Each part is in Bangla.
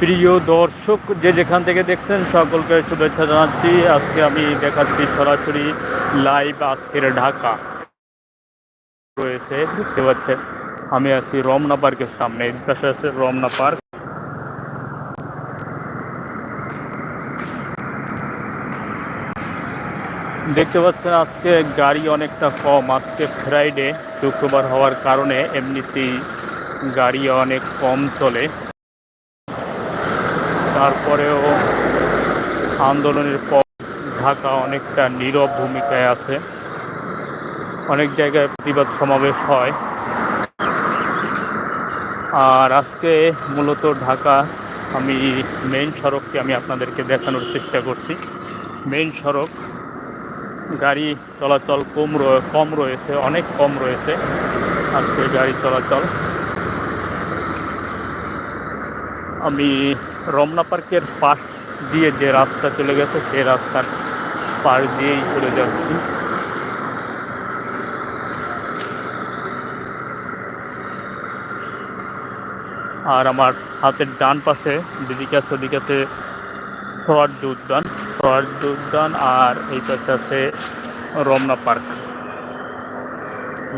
প্রিয় দর্শক, যে যেখান থেকে দেখছেন, সকলকে শুভেচ্ছা জানাচ্ছি। আজকে আমি দেখাচ্ছি সরাসরি লাইভ আজকের ঢাকা। রয়েছে, দেখতে পাচ্ছেন, আমি আছি রমনা পার্কের সামনে পাশে আছে রমনা পার্ক। দেখতে পাচ্ছেন, আজকে গাড়ি অনেকটা কম, আজকে ফ্রাইডে শুক্রবার হওয়ার কারণে এমনিতেই গাড়ি অনেক কম চলে। তারপরেও আন্দোলনের পর ঢাকা অনেকটা নীরব ভূমিকায় আছে। অনেক জায়গায় প্রতিবাদ সমাবেশ হয়। আর আজকে মূলত ঢাকা, আমি মেইন সড়কটি আমি আপনাদেরকে দেখানোর চেষ্টা করছি। মেইন সড়ক, গাড়ি চলাচল কম কম রয়েছে, অনেক কম রয়েছে আজকে গাড়ি চলাচল। আমি রমনা পার্কের পাশ দিয়ে যে রাস্তা চলে গেছে, সেই রাস্তার পাশ দিয়েই চলে যাচ্ছি। আর আমার হাতের ডান পাশে যেদিকে আছে, ওদিকে আছে উদ্যান। সোয়ার্ড উদ্যান আর এই পাশে আছে রমনা পার্ক।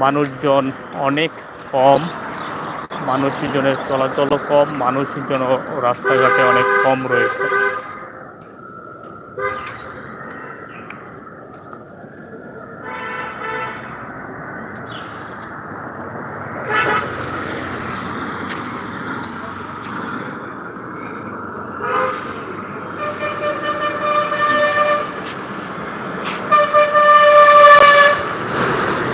মানুষজন অনেক কম। মানুষজনের চলাচলও কম মানুষজনও রাস্তাঘাটে অনেক কম রয়েছে।